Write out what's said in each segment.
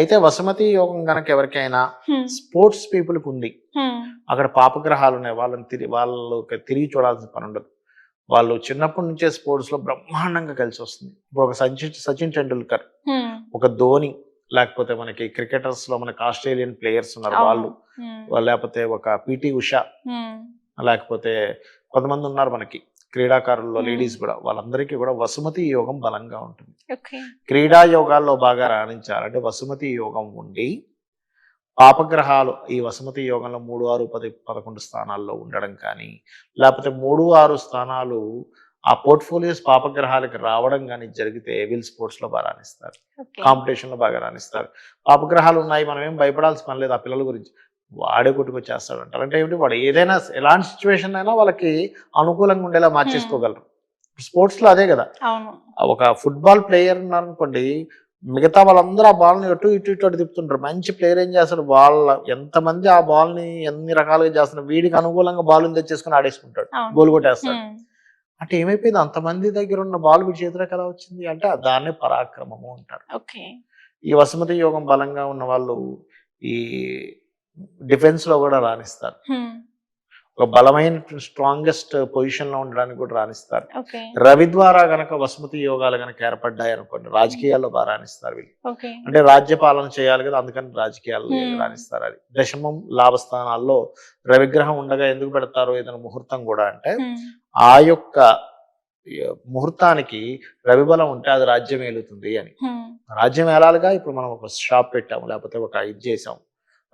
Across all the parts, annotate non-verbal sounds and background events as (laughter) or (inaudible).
అయితే వసుమతి యోగం కనుక ఎవరికైనా. స్పోర్ట్స్ పీపుల్కి ఉంది హ్మ్. అక్కడ పాపగ్రహాలు ఉన్నాయి వాళ్ళని తిరిగి వాళ్ళకి తిరిగి చూడాల్సిన పని ఉండదు వాళ్ళు చిన్నప్పటి నుంచే స్పోర్ట్స్లో బ్రహ్మాండంగా కలిసి వస్తుంది ఇప్పుడు ఒక సచిన్ సచిన్ టెండూల్కర్. ఒక ధోని లేకపోతే మనకి క్రికెటర్స్లో మనకి ఆస్ట్రేలియన్ ప్లేయర్స్ ఉన్నారు. వాళ్ళు. వాళ్ళు లేకపోతే ఒక పిటి ఉషా. లేకపోతే కొంతమంది ఉన్నారు మనకి క్రీడాకారుల్లో. లేడీస్ కూడా వాళ్ళందరికీ కూడా వసుమతి యోగం బలంగా ఉంటుంది క్రీడా యోగాల్లో బాగా రాణించాలంటే వసుమతి యోగం ఉండి పాపగ్రహాలు ఈ వసుమతి యోగంలో మూడు ఆరు పది పదకొండు స్థానాల్లో ఉండడం కానీ లేకపోతే మూడు ఆరు స్థానాలు ఆ పోర్ట్ఫోలియోస్ పాపగ్రహాలకి రావడం కానీ జరిగితే విల్ స్పోర్ట్స్లో బాగా రాణిస్తారు. ఓకే. కాంపిటీషన్లో బాగా రాణిస్తారు. పాపగ్రహాలు ఉన్నాయి మనం ఏం భయపడాల్సిన పని లేదు ఆ పిల్లల గురించి. వాడే కొట్టుకొచ్చేస్తాడు అంటారు అంటే ఏమిటి వాడు ఏదైనా ఎలాంటి సిచ్యువేషన్ అయినా వాళ్ళకి అనుకూలంగా ఉండేలా మార్చేసుకోగలరు. స్పోర్ట్స్లో అదే కదా. ఒక ఫుట్బాల్ ప్లేయర్ ఉన్నారనుకోండి మిగతా వాళ్ళందరూ ఆ బాల్ని అటు ఇటు ఇటు తిప్పుతుంటారు. మంచి ప్లేయర్ ఏం చేస్తాడు? వాళ్ళ ఎంతమంది ఆ బాల్ని ఎన్ని రకాలుగా చేస్తున్నారు? వీడికి అనుకూలంగా బాల్ తెచ్చేసుకుని ఆడేసుకుంటాడు. గోల్ కొట్టేస్తాడు. అంటే ఏమైపోయింది? అంతమంది దగ్గర ఉన్న బాల్ వీడి చేతిలోకి ఎలా వచ్చింది? అంటే దాన్నే పరాక్రమము అంటారు. ఈ వసుమతి యోగం బలంగా ఉన్న వాళ్ళు ఈ డిఫెన్స్లో కూడా రాణిస్తారు. ఒక బలమైన స్ట్రాంగెస్ట్ పొజిషన్లో ఉండడానికి కూడా రాణిస్తారు. రవి ద్వారా గనక వసుమతి యోగాలు గనక ఏర్పడ్డాయి అనుకోండి రాజకీయాల్లో బాగా రాణిస్తారు వీళ్ళు. అంటే రాజ్య పాలన చేయాలి కదా అందుకని రాజకీయాల్లో Hmm. రాణిస్తారు అది. దశమం లాభస్థానాల్లో రవిగ్రహం ఉండగా ఎందుకు పెడతారు ఏదైనా ముహూర్తం కూడా అంటే హ్మ్. ఆ యొక్క ముహూర్తానికి రవి బలం ఉంటే అది రాజ్యం ఏలుతుంది అని. హ్మ్. రాజ్యం ఏలాలిగా? ఇప్పుడు మనం ఒక షాప్ పెట్టాము లేకపోతే ఒక ఇది చేసాం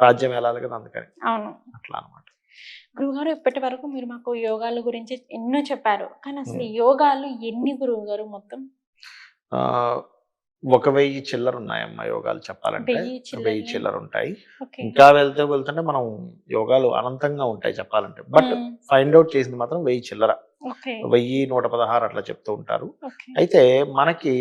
రాజ్యం ఏలాలి కదా అందుకని. అట్లా అనమాట గురువుగారు ఇప్పటి వరకు మీరు మాకు యోగాల గురించి ఎన్నో చెప్పారు. కానీ అసలు యోగాలు ఎన్ని గురువు గారు మొత్తం? ఒక వెయ్యి చిల్లర ఉన్నాయమ్మా యోగాలు చెప్పాలంటే. వెయ్యి చిల్లర? ఉంటాయి ఇంకా వెళ్తే వెళ్తుంటే మనం యోగాలు అనంతంగా ఉంటాయి చెప్పాలంటే. బట్. ఫైండ్ అవుట్ చేసింది మాత్రం వెయ్యి చిల్లర. వెయ్యి నూట పదహారు అట్లా చెప్తూ ఉంటారు. అయితే మనకి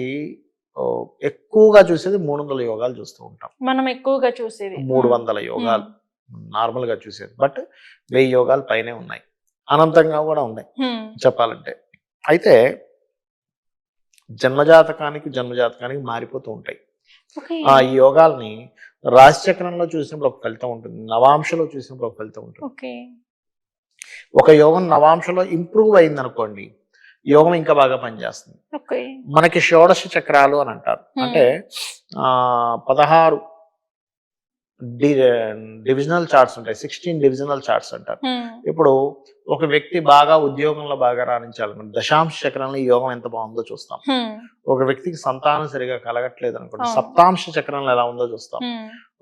ఎక్కువగా చూసేది మూడు వందల యోగాలు చూస్తూ ఉంటాం. మనం ఎక్కువగా చూసేది. మూడు. వందల యోగాలు. నార్మల్గా చూసేది. బట్ వెయ్యి యోగాలు పైనే ఉన్నాయి. అనంతంగా కూడా ఉన్నాయి. చెప్పాలంటే. అయితే జన్మజాతకానికి జన్మజాతకానికి మారిపోతూ ఉంటాయి. ఆ యోగాల్ని రాశిచక్రంలో చూసినప్పుడు ఒక ఫలితం ఉంటుంది. నవాంశలో చూసినప్పుడు ఒక ఫలితం ఉంటుంది. ఒక యోగం నవాంశలో ఇంప్రూవ్ అయింది అనుకోండి యోగం ఇంకా బాగా పనిచేస్తుంది. మనకి షోడశ చక్రాలు అని అంటారు. అంటే ఆ పదహారు డివిజనల్ చార్ట్స్ ఉంటాయి సిక్స్టీన్ డివిజనల్ చార్ట్స్ అంటారు. ఇప్పుడు ఒక వ్యక్తి బాగా ఉద్యోగంలో బాగా రాణించాలనుకోండి దశాంశ చక్రంలో ఈ యోగం ఎంత బాగుందో చూస్తాం. ఒక వ్యక్తికి సంతానం సరిగా కలగట్లేదు అనుకోండి. సప్తాంశ చక్రంలో ఎలా ఉందో చూస్తాం.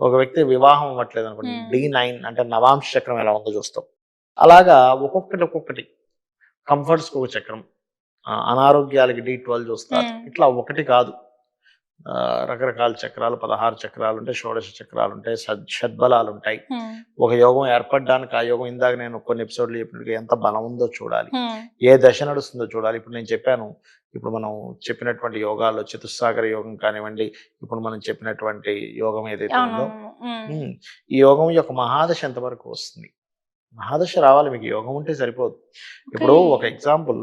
ఒక వ్యక్తి వివాహం అవ్వట్లేదు అనుకోండి. డి నైన్ అంటే నవాంశ చక్రం ఎలా ఉందో చూస్తాం అలాగా ఒక్కొక్కటి ఒక్కొక్కటి కంఫర్ట్స్ ఒక చక్రం అనారోగ్యాలకి డి ట్వెల్వ్ చూస్తారు. ఇట్లా ఒకటి కాదు రకరకాల చక్రాలు పదహారు చక్రాలు ఉంటాయి షోడశ చక్రాలు ఉంటాయి షడ్ షడ్బలాలు ఉంటాయి. ఒక యోగం ఏర్పడడానికి ఆ యోగం ఇందాక నేను కొన్ని ఎపిసోడ్లు చెప్పినట్టుగా ఎంత బలం ఉందో చూడాలి. ఏ దశ నడుస్తుందో చూడాలి. ఇప్పుడు నేను చెప్పాను ఇప్పుడు మనం చెప్పినటువంటి యోగాల్లో చతుస్సాగర యోగం కానివ్వండి ఇప్పుడు మనం చెప్పినటువంటి యోగం ఏదైతే ఉందో ఈ యోగం యొక్క మహాదశ ఎంతవరకు వస్తుంది? మహాదశ రావాలి మీకు యోగం ఉంటే సరిపోదు. ఇప్పుడు. ఒక ఎగ్జాంపుల్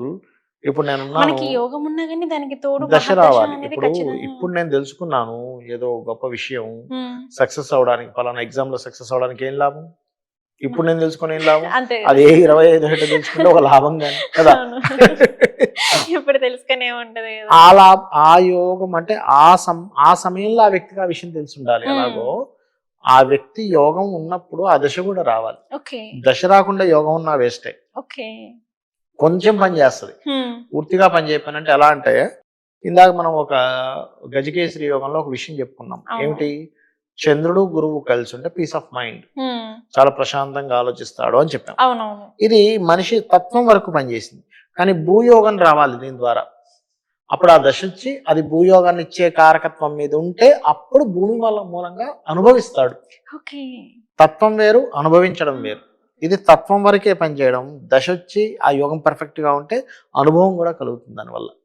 ఇప్పుడు నేను మనకి యోగం ఉన్నా కానీ దానికి తోడు దశ రావాలి. ఇప్పుడు ఇప్పుడు నేను తెలుసుకున్నాను ఏదో గొప్ప విషయం. సక్సెస్ అవడానికి పలానా ఎగ్జామ్లో సక్సెస్ అవడానికి ఏం లాభం? ఇప్పుడు నేను తెలుసుకుని ఏం లాభం? అది ఏ ఇరవై ఐదు ఏట తెలుసుకుంటే ఒక లాభం కానీ కదా. (laughs) ఇప్పుడు తెలుసుకునే ఉంటది ఆ లాభ ఆ యోగం అంటే ఆ సమ ఆ సమయంలో ఆ వ్యక్తికి ఆ విషయం తెలిసి ఉండాలి. ఎలాగో? ఆ వ్యక్తి యోగం ఉన్నప్పుడు ఆ దశ కూడా రావాలి. ఓకే. దశ రాకుండా యోగం ఉన్నా వేస్టే. ఓకే. కొంచెం పని చేస్తుంది. పూర్తిగా పని చేయకపోయినంటే ఎలా అంటే ఇందాక మనం ఒక గజకేసరి యోగంలో ఒక విషయం చెప్పుకున్నాం. ఏమిటి? చంద్రుడు గురువు కలిసి ఉంటే పీస్ ఆఫ్ మైండ్. చాలా ప్రశాంతంగా ఆలోచిస్తాడు అని చెప్పాం. ఇది మనిషి తత్వం వరకు పనిచేసింది. కానీ భూయోగం రావాలి దీని ద్వారా. అప్పుడు ఆ దశ వచ్చి అది భూయోగాన్ని ఇచ్చే కారకత్వం మీద ఉంటే అప్పుడు భూమి వల్ల మూలంగా అనుభవిస్తాడు. తత్వం వేరు అనుభవించడం వేరు. ఇది తత్వం వరకే పనిచేయడం దశ వచ్చి ఆ యోగం పర్ఫెక్ట్గా ఉంటే అనుభవం కూడా కలుగుతుంది దానివల్ల.